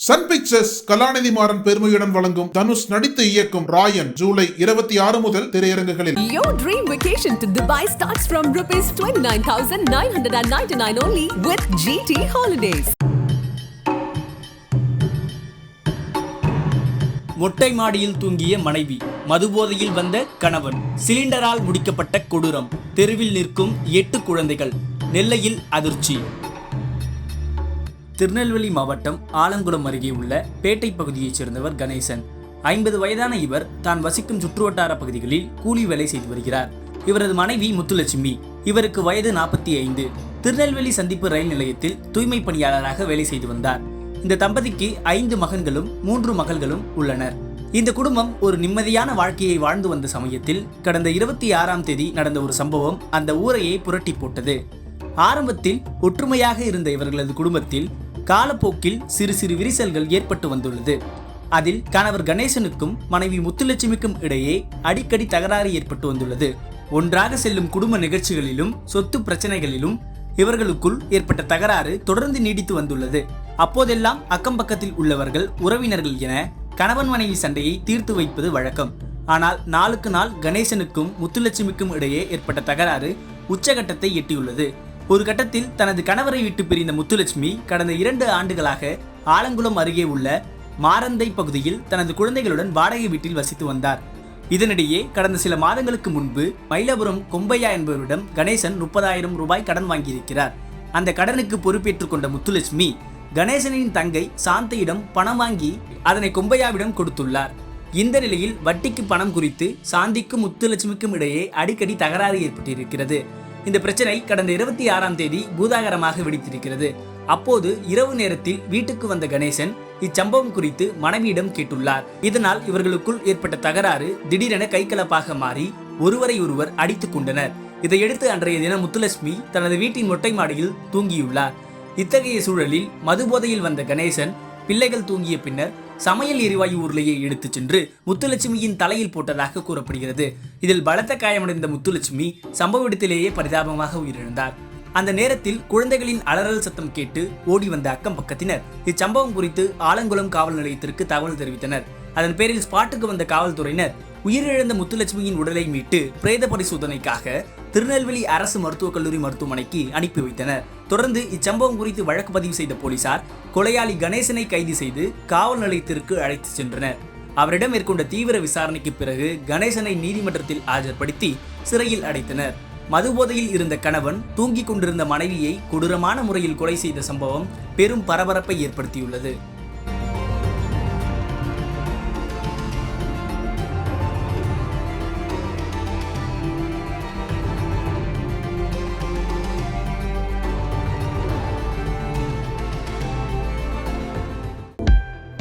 Sun pictures கலாநிதி மாறன் பெருமையுடன் வழங்கும் தனுஷ் நடித்து இயக்கும் ராயன் ஜூலை இருபத்தி ஆறு முதல் திரையரங்குகளில் Your dream vacation to Dubai starts from rupees 29,999 only with GT Holidays. மொட்டை மாடியில் தூங்கிய மனைவி மதுபோதையில் வந்த கணவன் சிலிண்டரால் முடிக்கப்பட்ட கொடூரம் தெருவில் நிற்கும் எட்டு குழந்தைகள் நெல்லையில் அதிர்ச்சி திருநெல்வேலி மாவட்டம் ஆலங்குளம் அருகே உள்ள பேட்டை பகுதியைச் சேர்ந்தவர் கணேசன். ஐம்பது வயதான இவர் தான் வசிக்கும் சுற்றுவட்டார பகுதிகளில் கூலி வேலை செய்து வருகிறார். இவரது மனைவி முத்துலட்சுமி. இவருக்கு வயது நாற்பத்தி ஐந்து. திருநெல்வேலி சந்திப்பு ரயில் நிலையத்தில் தூய்மை பணியாளராக வேலை செய்து வந்தார். இந்த தம்பதிக்கு ஐந்து மகன்களும் மூன்று மகள்களும் உள்ளனர். இந்த குடும்பம் ஒரு நிம்மதியான வாழ்க்கையை வாழ்ந்து வந்த சமயத்தில் கடந்த இருபத்தி ஆறாம் தேதி நடந்த ஒரு சம்பவம் அந்த ஊரையே புரட்டி போட்டது. ஆரம்பத்தில் ஒற்றுமையாக இருந்த இவர்களது குடும்பத்தில் காலப்போக்கில் சிறு சிறு விரிசல்கள் ஏற்பட்டு வந்துள்ளது. அதில் கணவர் கணேசனுக்கும் மனைவி முத்துலட்சுமிக்கும் இடையே அடிக்கடி தகராறு ஏற்பட்டு வந்துள்ளது. ஒன்றாக செல்லும் குடும்ப நிகழ்ச்சிகளிலும் சொத்து பிரச்சனைகளிலும் இவர்களுக்குள் ஏற்பட்ட தகராறு தொடர்ந்து நீடித்து வந்துள்ளது. அப்போதெல்லாம் அக்கம் பக்கத்தில் உள்ளவர்கள் உறவினர்கள் என கணவன் மனைவி சண்டையை தீர்த்து வைப்பது வழக்கம். ஆனால் நாளுக்கு நாள் கணேசனுக்கும் முத்துலட்சுமிக்கும் இடையே ஏற்பட்ட தகராறு உச்சகட்டத்தை எட்டியுள்ளது. ஒரு கட்டத்தில் தனது கணவரை விட்டு பிரிந்த முத்துலட்சுமி கடந்த இரண்டு ஆண்டுகளாக ஆலங்குளம் அருகே உள்ள மாரந்தை பகுதியில் தனது குழந்தைகளுடன் வாடகை வீட்டில் வசித்து வந்தார். இதனிடையே கடந்த சில மாதங்களுக்கு முன்பு மயிலபுரம் கொம்பையா என்பவரிடம் கணேசன் முப்பதாயிரம் ரூபாய் கடன் வாங்கியிருக்கிறார். அந்த கடனுக்கு பொறுப்பேற்றுக் கொண்ட முத்துலட்சுமி கணேசனின் தங்கை சாந்தையிடம் பணம் வாங்கி அதனை கொம்பையாவிடம் கொடுத்துள்ளார். இந்த நிலையில் வட்டிக்கு பணம் குறித்து சாந்திக்கும் முத்துலட்சுமிக்கும் இடையே அடிக்கடி தகராறு ஏற்பட்டிருக்கிறது. இந்த பிரச்சனை கடந்த இருபத்தி ஆறாம் தேதி பூதாகரமாக வெடித்திருக்கிறது. அப்போது இரவு நேரத்தில் வீட்டுக்கு வந்த கணேசன் இச்சம்பவம் குறித்து மனைவியிடம் கேட்டுள்ளார். இதனால் இவர்களுக்குள் ஏற்பட்ட தகராறு திடீரென கைகலப்பாக மாறி ஒருவரை ஒருவர் அடித்துக் கொண்டனர். இதையடுத்து அன்றைய தினம் முத்துலட்சுமி தனது வீட்டின் மொட்டை மாடியில் தூங்கியுள்ளார். இத்தகைய சூழலில் மதுபோதையில் வந்த கணேசன் பிள்ளைகள் தூங்கிய பின்னர் சமையல் எரிவாயு உருளையை எடுத்துச் சென்று முத்துலட்சுமியின் தலையில் போட்டதாக கூறப்படுகிறது. இதில் பலத்த காயமடைந்த முத்துலட்சுமி சம்பவ இடத்திலேயே பரிதாபமாக உயிரிழந்தார். அந்த நேரத்தில் குழந்தைகளின் அலறல் சத்தம் கேட்டு ஓடி வந்த அக்கம் பக்கத்தினர் இச்சம்பவம் குறித்து ஆலங்குளம் காவல் நிலையத்திற்கு தகவல் தெரிவித்தனர். அதன் பேரில் ஸ்பாட்டுக்கு வந்த காவல்துறையினர் உயிரிழந்த முத்துலட்சுமியின் உடலை மீட்டு பிரேத பரிசோதனைக்காக திருநெல்வேலி அரசு மருத்துவக் கல்லூரி மருத்துவமனைக்கு அனுப்பி வைத்தனர். தொடர்ந்து இச்சம்பவம் குறித்து வழக்கு பதிவு செய்த போலீசார் கொலையாளி கணேசனை கைது செய்து காவல் நிலையத்திற்கு அழைத்து சென்றனர். அவரிடம் மேற்கொண்ட தீவிர விசாரணைக்கு பிறகு கணேசனை நீதிமன்றத்தில் ஆஜர்படுத்தி சிறையில் அடைத்தனர். மதுபோதையில் இருந்த கணவன் தூங்கிக் கொண்டிருந்த மனைவியை கொடூரமான முறையில் கொலை செய்த சம்பவம் பெரும் பரபரப்பை ஏற்படுத்தியுள்ளது.